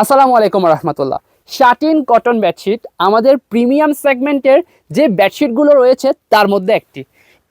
আসসালামু আলাইকুম রহমতুল্লাহ। শাটিন কটন বেডশিট আমাদের প্রিমিয়াম সেগমেন্টের যে বেডশিটগুলো রয়েছে, তার মধ্যে একটি।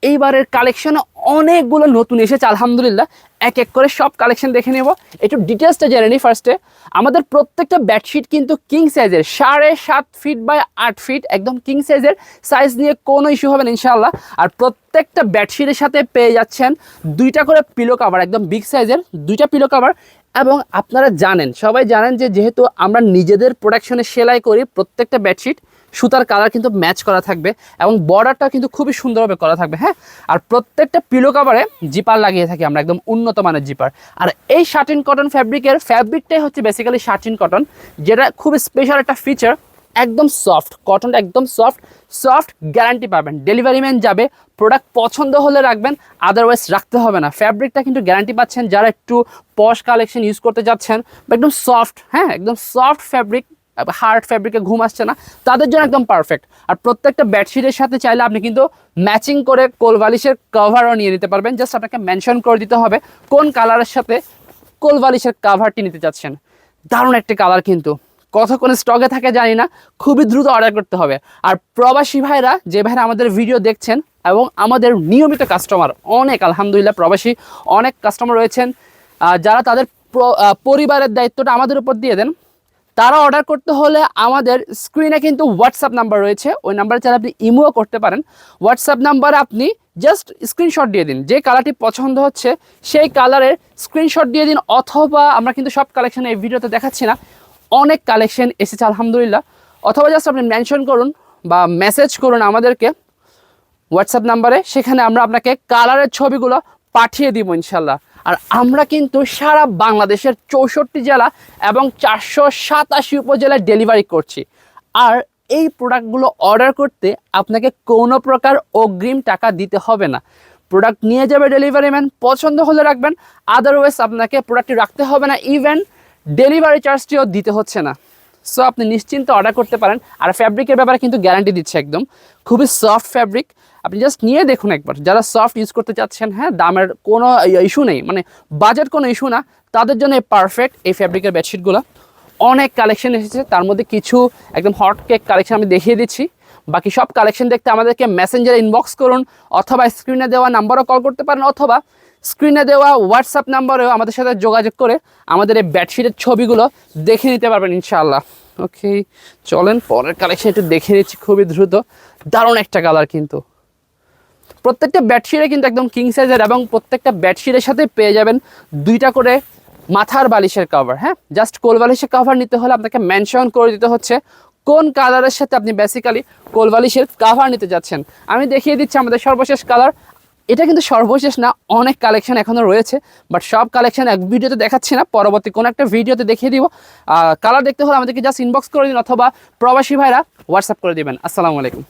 এইবারের কালেকশন অনেকগুলো নতুন এসেছে, আলহামদুলিল্লাহ। এক এক করে সব কালেকশন দেখে নেব। একটু ডিটেলসটা জেনে নিই ফার্স্টে আমাদের প্রত্যেকটা বেডশিট কিন্তু কিং সাইজের সাড়ে সাত ফিট বাই আট ফিট একদম কিং সাইজের সাইজ নিয়ে কোনো ইস্যু হবে না, ইনশাআল্লাহ। আর প্রত্যেকটা বেডশিটের সাথে পেয়ে যাচ্ছেন দুইটা করে পিলো কাভার একদম বিগ সাইজের দুইটা পিলো কাভার এবং আপনারা জানেন, সবাই জানেন যে যেহেতু আমরা নিজেদের প্রোডাকশনে সেলাই করি প্রত্যেকটা বেডশিট সুতার কালার কিন্তু ম্যাচ করা থাকবে এবং বর্ডারটা কিন্তু খুবই সুন্দরভাবে করা থাকবে হ্যাঁ? আর প্রত্যেকটা পিলো কাভারে জিপার লাগিয়ে থাকি আমরা, একদম উন্নত মানের জিপার আর এই শার্টিন কটন ফ্যাব্রিকের ফ্যাব্রিকটাই হচ্ছে বেসিক্যালি শার্টিন কটন যেটা খুব স্পেশাল একটা ফিচার একদম সফট কটনটা একদম সফট সফট গ্যারান্টি পাবেন। ডেলিভারি ম্যান যাবে প্রোডাক্ট পছন্দ হলে রাখবেন আদারওয়াইজ রাখতে হবে না। ফ্যাব্রিকটা কিন্তু গ্যারান্টি পাচ্ছেন যারা একটু পশ কালেকশন ইউজ করতে যাচ্ছেন, বা একদম সফট হ্যাঁ? একদম সফট ফ্যাব্রিক হার্ড ফ্যাব্রিকে ঘুম আসছে না, তাদের জন্য একদম পারফেক্ট আর প্রত্যেকটা বেডশিটের সাথে চাইলে আপনি কিন্তু ম্যাচিং করে কোল বালিশের কভারও নিয়ে নিতে পারবেন। জাস্ট আপনাকে মেনশন করে দিতে হবে কোন কালারের সাথে কোল বালিশের কাভারটি নিতে চাচ্ছেন। দারুণ একটি কালার কিন্তু। কতক্ষণ স্টকে থাকে জানি না, খুবই দ্রুত অর্ডার করতে হবে। আর প্রবাসী ভাইরা, যে ভাইরা আমাদের ভিডিও দেখছেন এবং আমাদের নিয়মিত কাস্টমার অনেক আলহামদুলিল্লাহ প্রবাসী, অনেক কাস্টমার রয়েছেন। যারা তাদের পরিবারের দায়িত্বটা আমাদের উপর দিয়ে দেন তারা অর্ডার করতে হলে আমাদের স্ক্রিনে কিন্তু হোয়াটসঅ্যাপ নাম্বার রয়েছে। ওই নাম্বারে চাইলে আপনি ইমোও করতে পারেন। হোয়াটসঅ্যাপ নাম্বারে আপনি জাস্ট স্ক্রিনশট দিয়ে দিন। যে কালারটি পছন্দ হচ্ছে, সেই কালারের স্ক্রিনশট দিয়ে দিন। অথবা আমরা কিন্তু সব কালেকশন এই ভিডিওতে দেখাচ্ছি না। অনেক কালেকশন এসেছে, আলহামদুলিল্লাহ। অথবা জাস্ট আপনি মেনশন করুন বা মেসেজ করুন আমাদেরকে হোয়াটসঅ্যাপ নাম্বারে সেখানে আমরা আপনাকে কালারের ছবিগুলো পাঠিয়ে দিব ইনশাল্লাহ। আর আমরা কিন্তু সারা বাংলাদেশের চৌষট্টি জেলা এবং চারশো সাতাশি উপজেলায় ডেলিভারি করছি। আর এই প্রোডাক্টগুলো অর্ডার করতে আপনাকে কোনো প্রকার অগ্রিম টাকা দিতে হবে না। প্রোডাক্ট নিয়ে যাবে ডেলিভারি ম্যান পছন্দ হলে রাখবেন আদারওয়াইজ আপনাকে প্রোডাক্টটি রাখতে হবে না ইভেন ডেলিভারি চার্জটিও দিতে হচ্ছে না। সো আপনি নিশ্চিন্তে অর্ডার করতে পারেন। আর ফ্যাব্রিকের ব্যাপারে কিন্তু গ্যারান্টি দিচ্ছে একদম। খুবই সফট ফ্যাব্রিক আপনি জাস্ট নিয়ে দেখুন একবার। যারা সফট ইউজ করতে চাচ্ছেন হ্যাঁ দামের কোনো ইস্যু নেই। মানে বাজেট কোনো ইস্যু না। তাদের জন্য পারফেক্ট এই ফ্যাব্রিকের বেডশিটগুলো অনেক কালেকশন এসেছে। তার মধ্যে কিছু একদম হট কেক কালেকশন আমি দেখিয়ে দিচ্ছি। বাকি সব কালেকশন দেখতে আমাদেরকে মেসেঞ্জারে ইনবক্স করুন। অথবা স্ক্রিনে দেওয়া নাম্বারও কল করতে পারেন। অথবা স্ক্রিনে দেওয়া হোয়াটসঅ্যাপ নাম্বারেও আমাদের সাথে যোগাযোগ করে আমাদের এই বেডশিটের ছবিগুলো দেখে নিতে পারবেন ইনশাআল্লাহ। ওকে চলেন, পরের কালেকশন একটু দেখে নিচ্ছি খুবই দ্রুত। দারুণ একটা কালার কিন্তু। প্রত্যেকটা বেডশিটে কিন্তু একদম কিং সাইজের এবং প্রত্যেকটা বেডশিটের সাথে পেয়ে যাবেন দুইটা করে মাথার বালিশের কভার হ্যাঁ? জাস্ট কোল বালিশের কভার নিতে হলে আপনাকে মেনশন করে দিতে হচ্ছে কোন কালারের সাথে আপনি বেসিক্যালি কোল বালিশের কাভার নিতে যাচ্ছেন। আমি দেখিয়ে দিচ্ছি আমাদের সর্বশেষ কালার এটা কিন্তু সর্বশেষ না, অনেক কালেকশন এখনও রয়েছে বাট সব কালেকশন এক ভিডিওতে দেখাচ্ছি না, পরবর্তী কোনো একটা ভিডিওতে দেখিয়ে দিব। কালার দেখতে হলে আমাদেরকে জাস্ট ইনবক্স করে দিন অথবা প্রবাসী ভাইরা হোয়াটসঅ্যাপ করে দিবেন। আসসালামু আলাইকুম।